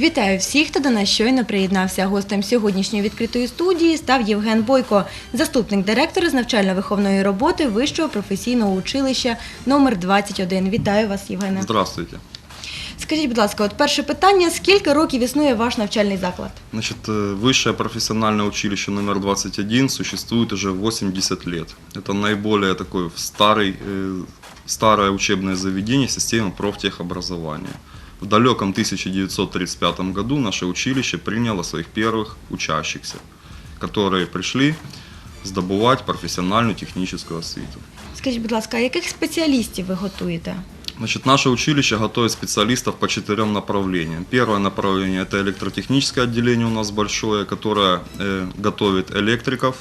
Вітаю всіх, хто до нас щойно приєднався. Гостем сьогоднішньої відкритої студії став Євген Бойко, заступник директора з навчально-виховної роботи Вищого професійного училища номер 21. Вітаю вас, Євгене. Здравствуйте. Скажіть, будь ласка, от перше питання: скільки років існує ваш навчальний заклад? Значит, э, Высшее профессиональное училище номер 21 существует уже 80 лет. Это наиболее такой старый, э, старое учебное заведение системы профтехобразования. В далеком 1935 году наше училище приняло своих первых учащихся, которые пришли здобувати профессиональную техническую освіту. Скажіть, будь ласка, а яких спеціалістів ви готуєте? Значит, наше училище готовит специалистов по четырем направлениям. Первое направление – это электротехническое отделение у нас большое, которое э, готовит электриков,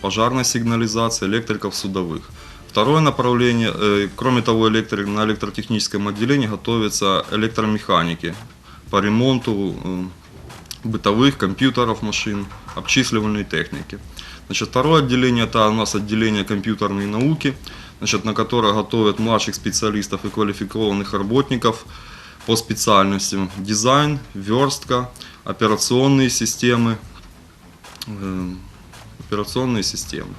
пожарной сигнализации, электриков судовых. Второе направление, э, кроме того, на электротехническом отделении готовятся электромеханики по ремонту э, бытовых компьютеров машин, обчисливательной техники. Значит, второе отделение – это у нас отделение компьютерной науки, значит, на которое готовят младших специалистов и квалификованных работников по специальностям дизайн, верстка, операционные системы, э, операционные системы.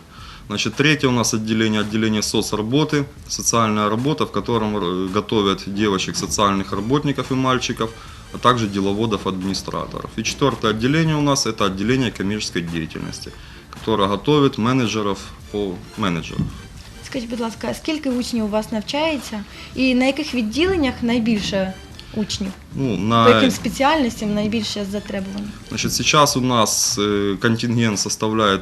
Значит, третье у нас отделение, отделение соцработы, социальная работа, в котором э, готовят девочек, социальных работников и мальчиков, а также деловодов, администраторов. И четвертое отделение у нас это отделение коммерческой деятельности, которое готовит менеджеров по менеджеров. Скажіть, будь ласка, скільки учнів у вас навчається і на яких відділеннях найбільше учнів? Ну, По на, яким спеціальностям найбільше затребування? значит, сейчас у нас э, контингент составляет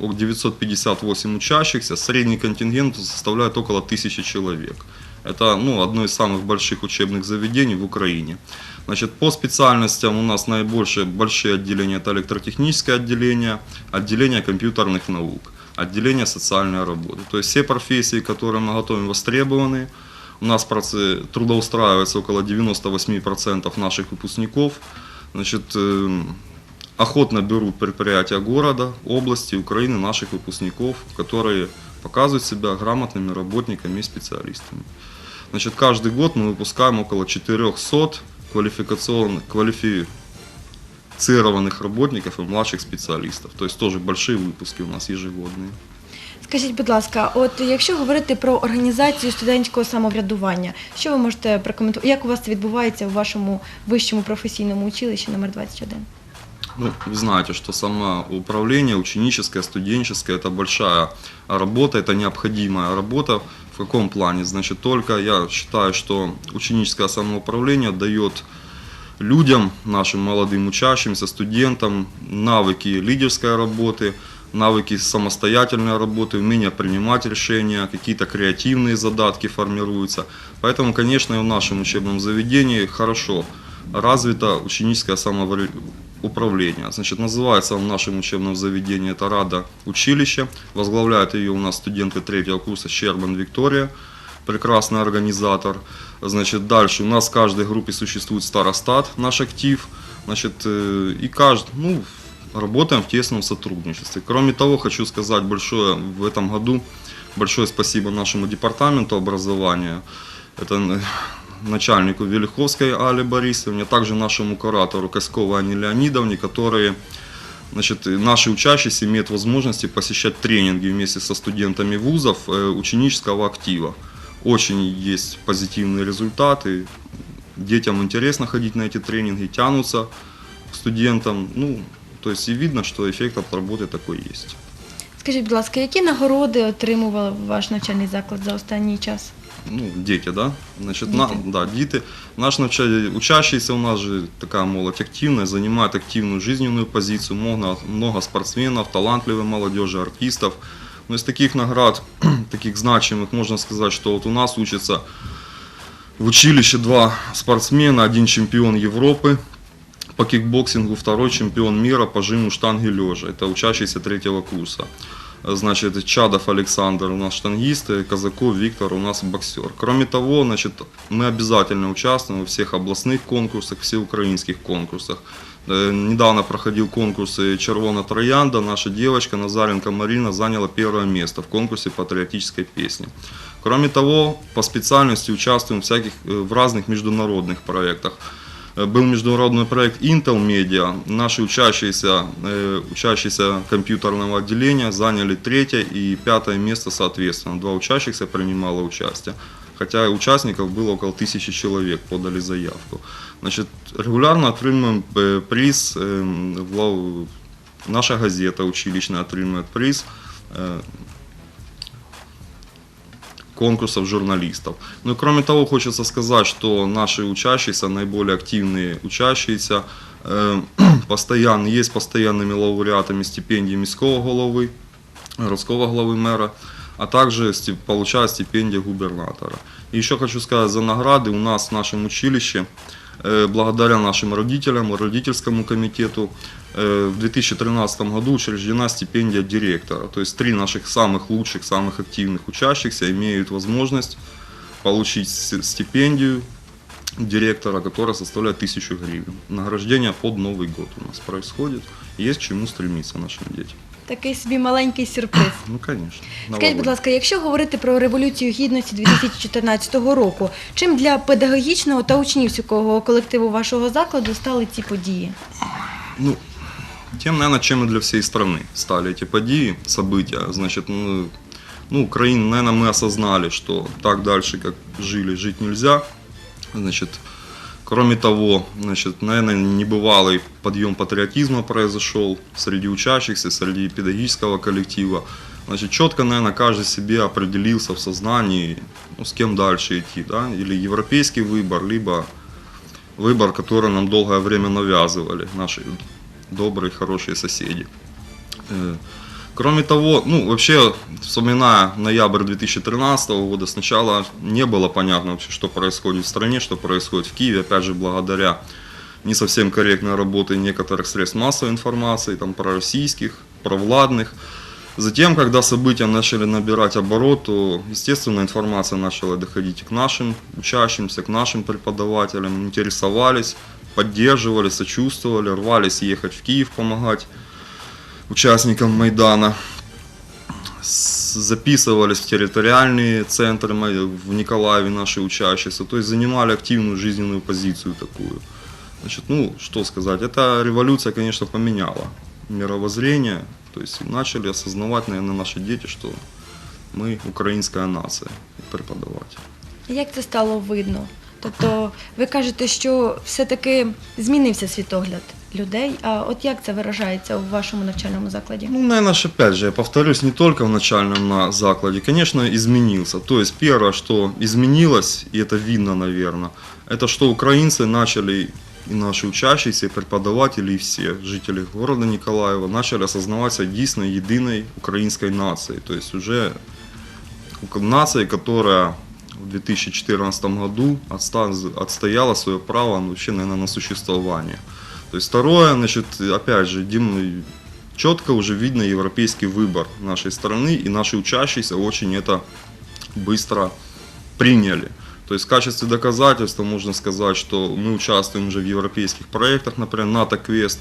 о- 958 учащихся, средний контингент составляет около 1000 человек. Это ну, одно из самых больших учебных заведений в Украине. Значит, по специальностям у нас наибольшие большие отделения это электротехническое отделение, отделение компьютерных наук, отделение социальной работы. То есть все профессии, которые мы готовим, востребованы. У нас трудоустраивается около 98% наших выпускников. Значит, эм, охотно берут предприятия города, области, Украины, наших выпускников, которые показывают себя грамотными работниками и специалистами. Значит, каждый год мы выпускаем около 400 квалификационных, квалифицированных работников и младших специалистов. То есть тоже большие выпуски у нас ежегодные. Скажіть, будь ласка, от якщо говорити про організацію студентського самоврядування, що ви можете прокоментувати? Як у вас це відбувається у вашому вищому професійному училищі номер 21? Ну, вы знаете, что самоуправление ученическое, студенческое, это большая работа, это необходимая работа. В каком плане? Значит, только я считаю, что ученическое самоуправление дает людям, нашим молодым учащимся, студентам навыки лидерской работы, навыки самостоятельной работы, умение принимать решения, какие-то креативные задатки формируются. Поэтому, конечно, и в нашем учебном заведении хорошо развито ученическое самоуправление. Значит, называется в нашем учебном заведении это Рада училища. Возглавляет ее у нас студенты третьего курса Щербан Виктория, прекрасный организатор. Значит, дальше у нас в каждой группе существует старостат, наш актив. Значит, э, и каждый, ну, работаем в тесном сотрудничестве. Кроме того, хочу сказать большое в этом году большое спасибо нашему департаменту образования. Это э, начальнику Велиховской Али Борисовне, а также нашему куратору Косковой Анне Леонидовне, которые Значит, наши учащиеся имеют возможности посещать тренинги вместе со студентами вузов э, ученического актива. Очень есть позитивные результаты. Детям интересно ходить на эти тренинги, тянутся к студентам. Ну, то есть и видно, что эффект от работы такой есть. Скажіть, будь ласка, які нагороди отримував ваш навчальний заклад за останній час? Ну, дети, да? Значит, Дети. На, да, дети. Наш навча- учащийся у нас же такая молодь активная, занимает активную жизненную позицию, много, много спортсменов, талантливой молодежи, артистов. Но из таких наград, таких значимых, можно сказать, что вот у нас учатся в училище два спортсмена, один чемпион Европы по кикбоксингу, второй чемпион мира по жиму штанги лежа. Это учащийся третьего курса. Значит, Чадов Александр у нас штангист, Казаков Виктор у нас боксер. Кроме того, значит, мы обязательно участвуем во всех областных конкурсах, всеукраинских конкурсах. Э, Недавно проходил конкурс э, «Червона троянда». Наша девочка Назаренко Марина заняла первое место в конкурсе патриотической песни. Кроме того, по специальности участвуем всяких, э, в разных международных проектах. Э, Был международный проект Intel Media. Наши учащиеся, э, учащиеся компьютерного отделения заняли третье и пятое место соответственно. Два учащихся принимало участие. Хотя участников было около тысячи человек, подали заявку. Значит, регулярно отримуємо е, приз. е, в- Наша газета училищная отримує приз е, конкурсов журналистов. Ну и кроме того, хочется сказать, что наши учащиеся, наиболее активные учащиеся, э, постоянно, есть постоянными лауреатами стипендий міського головы, городского главы мэра, а также сти- получают стипендию губернатора. И еще хочу сказать, за награды у нас в нашем училище, э, благодаря нашим родителям, родительскому комитету, э, в 2013 году учреждена стипендия директора. То есть три наших самых лучших, самых активных учащихся имеют возможность получить с- стипендию директора, которая составляет 1000 гривен. Награждение под Новый год у нас происходит. Есть к чему стремиться нашим детям. Такий собі маленький сюрприз. Ну, конечно. Скажіть, будь новогодний. ласка, якщо говорити про революцію гідності 2014 року, чим для педагогічного та учнівського колективу вашого закладу стали ці події? Ну, тем, наверное, чем и для всей страны стали эти подии, события. Значит, ну, ну, Украина, наверное, мы осознали, что так дальше, как жили, жить нельзя. Значит, кроме того, значит, наверное, небывалый подъем патриотизма произошел среди учащихся, среди педагогического коллектива. Значит, четко, наверное, каждый себе определился в сознании, ну, с кем дальше идти, да, или европейский выбор, либо выбор, который нам долгое время навязывали наши добрые, хорошие соседи. Э, Кроме того, ну вообще, вспоминая ноябрь 2013 года, сначала не было понятно вообще, что происходит в стране, что происходит в Киеве, опять же, благодаря не совсем корректной работе некоторых средств массовой информации, там, пророссийских, провладных. Затем, когда события начали набирать оборот, то, естественно, информация начала доходить к нашим учащимся, к нашим преподавателям, интересовались, поддерживали, сочувствовали, рвались ехать в Киев помогать участникам Майдана. С- Записывались в территориальные центры Май- в Николаеве наши учащиеся, то есть занимали активную жизненную позицию такую. Значит, ну, что сказать, эта революция, конечно, поменяла мировоззрение, то есть начали осознавать, наверное, наши дети, что мы украинская нация и преподаватель. Як це стало видно? Тобто, ви кажете, що все-таки змінився світогляд людей. А от як це виражається у вашому навчальному закладі? Ну, наверное, ж опять же, я повторюсь, не только в начальном на закладе, конечно, изменился. То есть первое, что изменилось, и это видно, наверное, это что украинцы начали, и наши учащиеся, и преподаватели, и все жители города Николаева начали осознавать себя единственной, единой украинской нацией. То есть уже ук- нацией, которая в 2014 году отстояла свое право вообще, наверное, на существование. То есть второе, значит, опять же, Дим, четко уже видно европейский выбор нашей страны, и наши учащиеся очень это быстро приняли. То есть в качестве доказательства можно сказать, что мы участвуем уже в европейских проектах, например, НАТО Квест,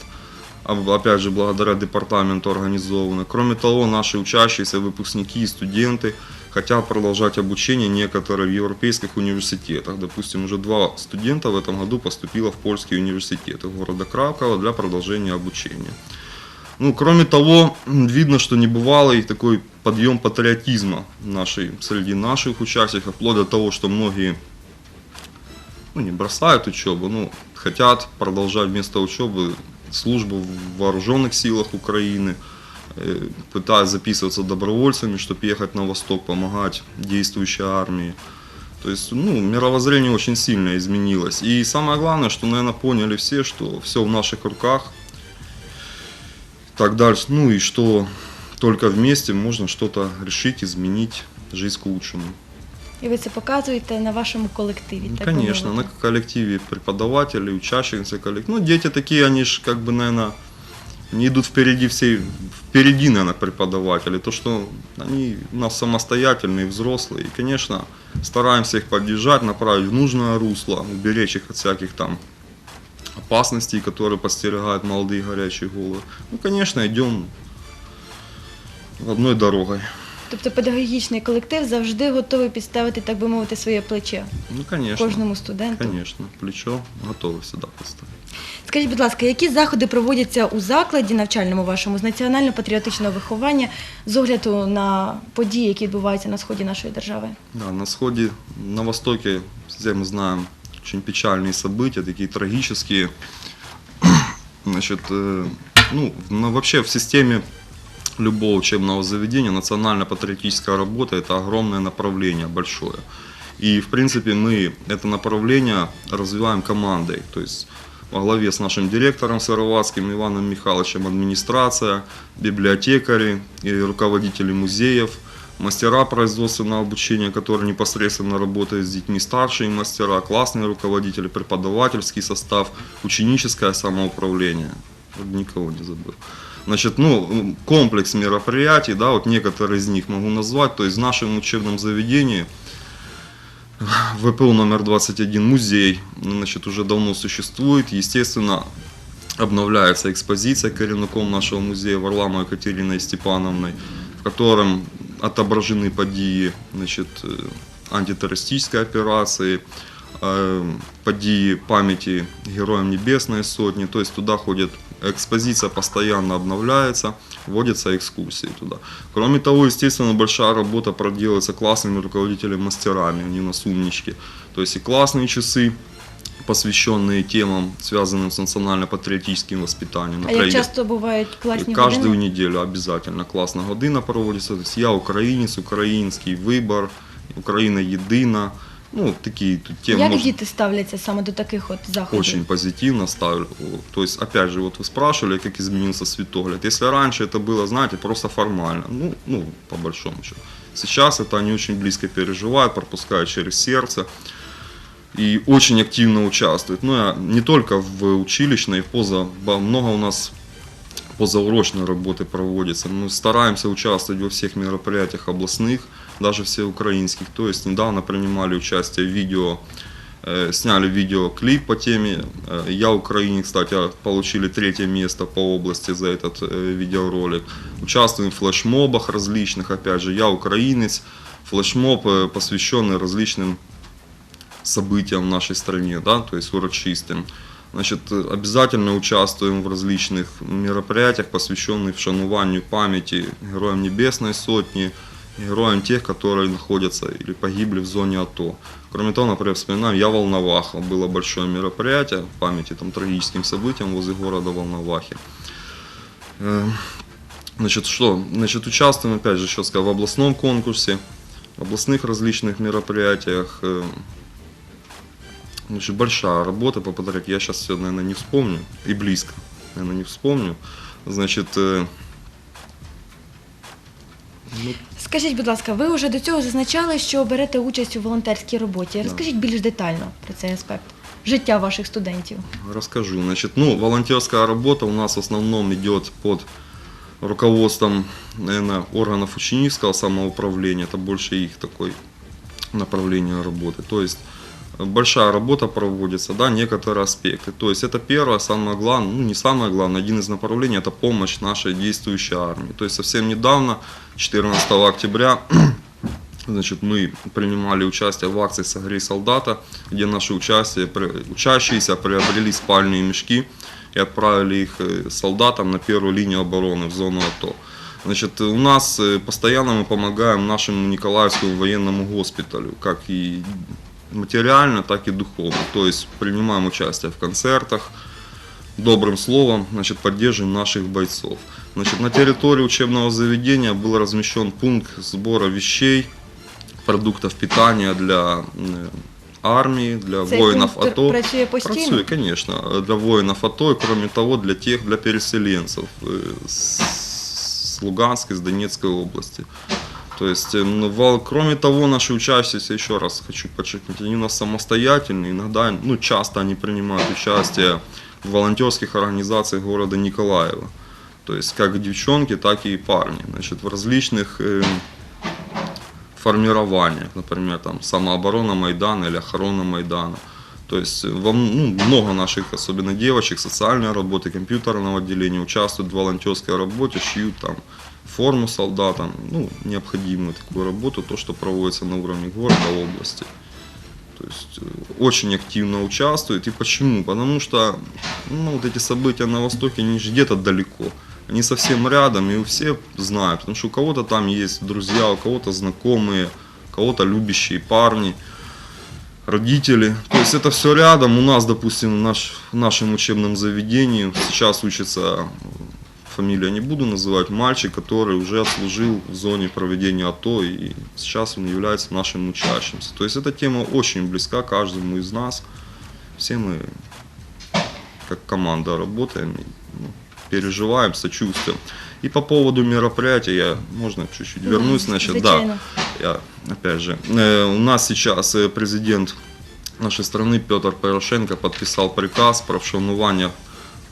а, опять же, благодаря департаменту организовано. Кроме того, наши учащиеся, выпускники и студенты хотят продолжать обучение некоторые в европейских университетах. Допустим, уже два студента в этом году поступило в польские университеты города Кракова для продолжения обучения. Ну, кроме того, видно, что небывалый такой подъем патриотизма нашей, среди наших участников, вплоть до того, что многие ну, не бросают учебу, ну, хотят продолжать вместо учебы службу в вооруженных силах Украины, э, пытаются записываться добровольцами, чтобы ехать на восток, помогать действующей армии. То есть, ну, мировоззрение очень сильно изменилось. И самое главное, что, наверное, поняли все, что все в наших руках. Так дальше. Ну и что только вместе можно что-то решить, изменить, жизнь к лучшему. І ви це показуєте на вашому колективі. Ну, так би конечно, на мовити. коллективе преподавателей, учащихся коллектив. Ну, дети такие, они же, как бы, наверное, не идут впереди всей, впереди, наверное, преподаватели. То, что они у нас самостоятельные, взрослые. И, конечно, стараемся их поддержать, направить в нужное русло, уберечь их от всяких там опасностей, которые подстерегают молодые горячие головы. Ну, конечно, идем одной дорогой. Тобто педагогічний колектив завжди готовий підставити, так би мовити, своє плече Ну, конечно. кожному студенту. Конечно. Плечо готовы всегда поставить. Скажіть, будь ласка, які заходи проводяться у закладі навчальному вашому з національно-патріотичного виховання з огляду на події, які відбуваються на сході нашої держави? Да, на сходе, на востоке, все мы знаем, очень печальные события, такие трагические. Значит, э, ну, на- вообще в системе любого учебного заведения национально-патриотическая работа – это огромное направление, большое. И, в принципе, мы это направление развиваем командой. То есть во главе с нашим директором Сыроватским Иваном Михайловичем администрация, библиотекари и руководители музеев, мастера производственного обучения, которые непосредственно работают с детьми, старшие мастера, классные руководители, преподавательский состав, ученическое самоуправление. Никого не забыл. Значит, ну, комплекс мероприятий, да, вот некоторые из них могу назвать. То есть в нашем учебном заведении ВПУ номер 21 музей, ну, значит, уже давно существует. Естественно, обновляется экспозиция коренником нашего музея Варламовой Екатериной Степановной, в котором отображены події значит, э, антитеррористической операции, э, події памяти Героям Небесной Сотни. То есть туда ходит экспозиция, постоянно обновляется, вводятся экскурсии туда. Кроме того, естественно, большая работа проделывается классными руководителями-мастерами, они у нас умнички. То есть и классные часы, посвященные темам, связанным с национально-патриотическим воспитанием. А як Например, часто бувають класні Каждую години? неделю обязательно классная година проводится. То есть я українець, український вибор, Україна єдина. Ну, такі тут темы. Як можно- діти ставляться саме до таких от заходів? Очень позитивно ставлю. То есть, опять же, вот вы спрашивали, как изменился светогляд. Если раньше это было, знаете, просто формально, ну, ну по большому счету. Сейчас это они очень близко переживают, пропускают через сердце и очень активно участвуют. Ну, я не только в училищной, поза, ба- много у нас позаурочной работы проводится. Мы стараемся участвовать во всех мероприятиях областных, даже всеукраинских. То есть недавно принимали участие в видео, э, сняли видеоклип по теме э, «Я украинец», кстати, получили третье место по области за этот э, видеоролик. Участвуем в флешмобах различных, опять же, «Я украинец», флешмоб, э, посвященный различным событиям в нашей стране, да, то есть урочистым. Значит, обязательно участвуем в различных мероприятиях, посвященных вшануванию памяти героям Небесной Сотни, героям тех, которые находятся или погибли в зоне АТО. Кроме того, например, вспоминаем «Я Волноваха». Было большое мероприятие в памяти там, трагическим событиям возле города Волновахи. Э, Значит, что? Значит, участвуем, опять же, еще сказал, в областном конкурсе, в областных различных мероприятиях. э, Значит, большая работа по патриотике. Я сейчас все, наверное, не вспомню. И близко, наверное, не вспомню. Значит, э, ну, Скажіть, будь ласка, ви вже до цього зазначали, що берете участь у волонтерській роботі. Розкажіть більш детально про цей аспект життя ваших студентів. Расскажу. Значит, ну, волонтерская работа у нас в основном идет под руководством, наверное, органов ученического самоуправления. Это больше их такой направление работы. То есть э, большая работа проводится, да, некоторые аспекты. То есть это первое, самое главное, ну не самое главное, один из направлений, это помощь нашей действующей армии. То есть совсем недавно, 14 октября, Значит, мы принимали участие в акции «Согрей солдата», где наши участие, учащиеся приобрели спальные мешки и отправили их э, солдатам на первую линию обороны в зону АТО. Значит, у нас э, постоянно мы помогаем нашему Николаевскому военному госпиталю, как и материально, так и духовно. То есть принимаем участие в концертах, добрым словом значит, поддерживаем наших бойцов. Значит, на территории учебного заведения был размещен пункт сбора вещей, продуктов питания для э, армии, для Цей воинов пункт АТО. працює постійно? Працює, конечно, для воинов АТО и, кроме того, для тех, для переселенцев э, с с Луганской, с Донецкой области. То есть, э, ну, кроме того, наши учащиеся, еще раз хочу подчеркнуть, они у нас самостоятельные, иногда, ну, часто они принимают участие в волонтерских организациях города Николаева. То есть, как девчонки, так и парни. Значит, в различных э, формированиях, например, там, самооборона Майдана или охрана Майдана. То есть э, во ну, много наших, особенно девочек, социальной работы, компьютерного отделения участвуют в волонтерской работе, шьют там форму солдатам, ну, необходимую такую работу, то, что проводится на уровне города, области. То есть э, очень активно участвует. И почему? Потому что ну, вот эти события на Востоке, они же где-то далеко. Они совсем рядом, и все знают. Потому что у кого-то там есть друзья, у кого-то знакомые, у кого-то любящие парни, родители. То есть это все рядом. У нас, допустим, наш, в нашем учебном заведении сейчас учится, фамилия не буду называть, мальчик, который уже отслужил в зоне проведения АТО, и сейчас он является нашим учащимся. То есть эта тема очень близка каждому из нас. Все мы как команда работаем, и, ну, переживаем, сочувствуем. И по поводу мероприятия, я, можно чуть-чуть вернусь, значит, да, я, опять же, э, у нас сейчас э, президент нашей страны Петр Порошенко подписал приказ про вшанування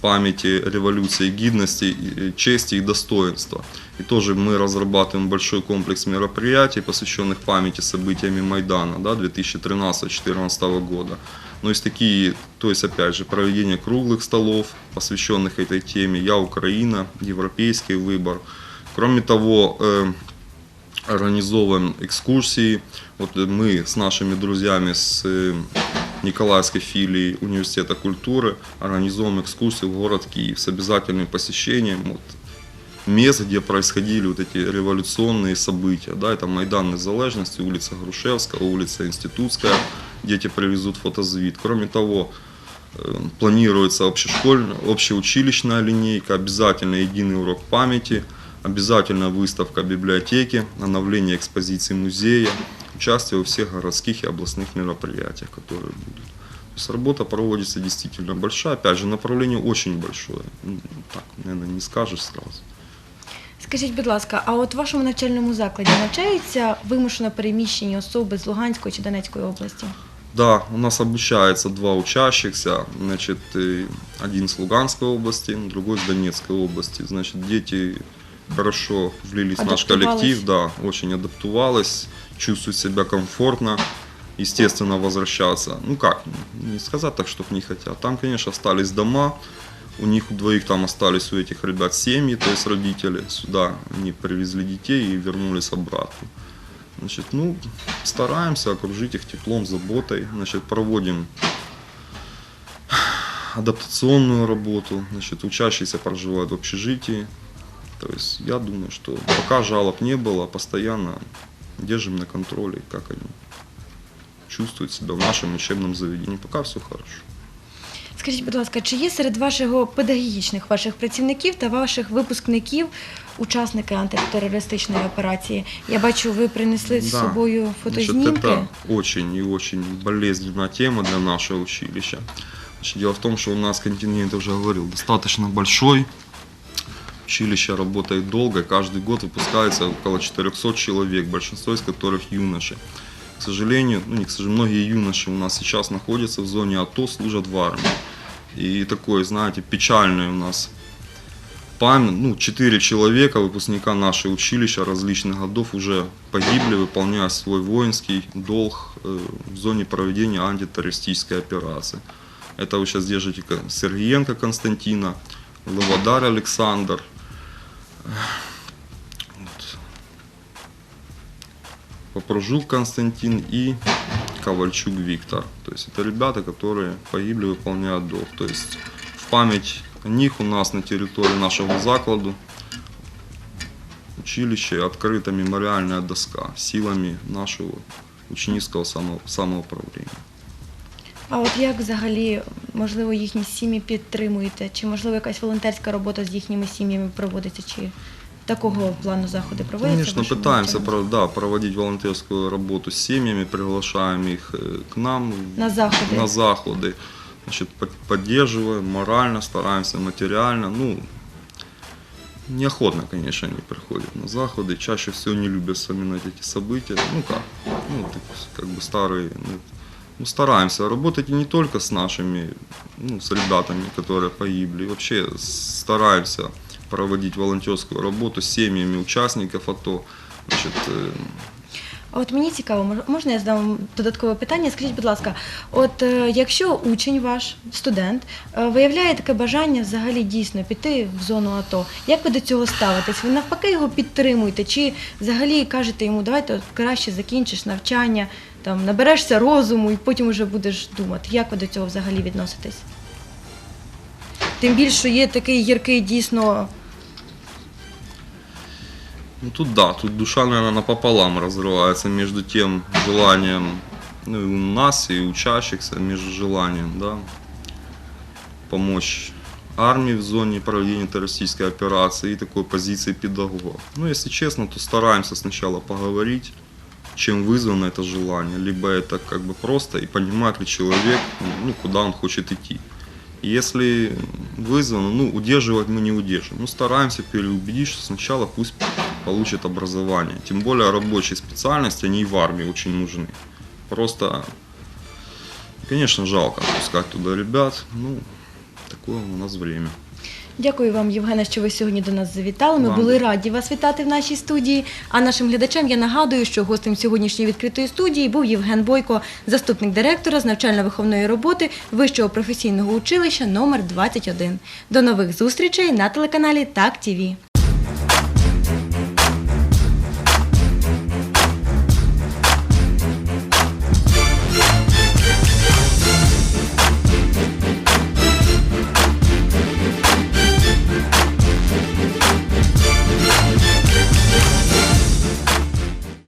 памяти революции, гидности, и- чести и достоинства. И тоже мы разрабатываем большой комплекс мероприятий, посвященных памяти событиями Майдана да, 2013-2014 года. Но есть такие, то есть опять же, проведение круглых столов, посвященных этой теме «Я Украина», «Европейский выбор». Кроме того, э, организовываем экскурсии. Вот э, мы с нашими друзьями с э, Николаевской филии Университета культуры организуем экскурсию в город Киев с обязательным посещением вот, мест, где происходили вот эти революционные события. Да, это Майдан Незалежности, улица Грушевская, улица Институтская, дети привезут фотозвит. Кроме того, э, планируется общешкольная, общеучилищная линейка, обязательно единый урок памяти, обязательно выставка библиотеки, обновление экспозиции музея, участие во всех городских и областных мероприятиях, которые будут. То есть работа проводится действительно большая, опять же, направление очень большое. Ну, Так, наверное, не скажешь сразу. Скажіть, будь ласка, а от в вашому навчальному закладі навчаються вимушено переміщені особи з Луганської чи Донецької області? Да, у нас обучается два учащихся, значит, э, один с Луганской области, другой с Донецкой области. Значит, дети хорошо влились в наш Адаптовалась. коллектив, да, очень адаптовалась, Чувствуют себя комфортно, естественно, возвращаться. Ну как, не сказать так, чтобы не хотят. Там, конечно, остались дома, у них у двоих там остались у этих ребят семьи, то есть родители сюда, они привезли детей и вернулись обратно. Значит, ну, стараемся окружить их теплом, заботой. Значит, проводим адаптационную работу. Значит, учащиеся проживают в общежитии. То есть я думаю, что пока жалоб не было, постоянно держим на контроле, как они чувствуют себя в нашем учебном заведении. Пока все хорошо. Скажіть, будь ласка, чи є серед вашого педагогічних ваших працівників та ваших випускників учасники антитерористичної операції? Я бачу, ви принесли з Да. собою Значит, фотознімки. это очень и очень болезненная тема для нашего училища. Значит, дело в том, что у нас контингент, я уже говорил, достаточно большой. Училище работает долго, каждый год выпускается около 400 человек, большинство из которых юноши. К сожалению, ну не к сожалению, многие юноши у нас сейчас находятся в зоне АТО, служат в армии. И такое, знаете, печальное у нас память, ну, четыре человека, выпускника нашего училища различных годов уже погибли, выполняя свой воинский долг э, в зоне проведения антитеррористической операции. Это вы сейчас держите Сергеенко Константина, Ловодар Александр, э, вот, Попрожук Константин и Ковальчук Виктор. То есть это ребята, которые погибли, выполняя долг. То есть в память о них у нас на территории нашего закладу училища открыта мемориальная доска силами нашего ученического само- самоуправления. А от як взагалі, можливо, їхні сім'ї підтримуєте? Чи можливо якась волонтерська робота з їхніми сім'ями проводиться? Чи такого плану заходи проводяться? в Конечно, вашому пытаемся навчальному про- да, проводить волонтерскую работу с семьями, приглашаем их э, к нам На заходи. на заходы. Значит, под- поддерживаем морально, стараемся материально. Ну, неохотно, конечно, они приходят на заходы. Чаще всего не любят вспоминать эти события. Ну как, ну, так, как бы старые. ну, ну, стараемся работать не только с нашими, ну, с ребятами, которые погибли. Вообще стараемся проводить волонтерскую работу с семьями участников АТО. Значит, э, А От мені цікаво, мож- можна я задам додаткове питання? Скажіть, будь ласка, от е, якщо учень ваш, студент, е, виявляє таке бажання взагалі дійсно піти в зону АТО, як ви до цього ставитесь? Ви навпаки його підтримуєте? Чи взагалі кажете йому, давайте от краще закінчиш навчання, там наберешся розуму і потім вже будеш думати? Як ви до цього взагалі відноситесь? Тим більше є такий гіркий дійсно. Ну тут да, тут душа, наверное, напополам разрывается между тем желанием, ну и у нас, и учащихся, между желанием, да, помочь армии в зоне проведения террористической операции и такой позиции педагога. Ну, если честно, то стараемся сначала поговорить, чем вызвано это желание, либо это как бы просто и понимает ли человек, ну, куда он хочет идти. Если вызвано, ну, удерживать мы не удержим. Ну, стараемся переубедить, что сначала пусть получит образование. Тем более рабочие специальности, они и в армии очень нужны. Просто, конечно, жалко отпускать туда ребят. Ну, такое у нас время. Дякую вам, Євгене, що ви сьогодні до нас завітали. Ми Вам. були раді вас вітати в нашій студії. А нашим глядачам я нагадую, що гостем сьогоднішньої відкритої студії був Євген Бойко, заступник директора з навчально-виховної роботи Вищого професійного училища номер 21. До нових зустрічей на телеканалі Так ТІВІ.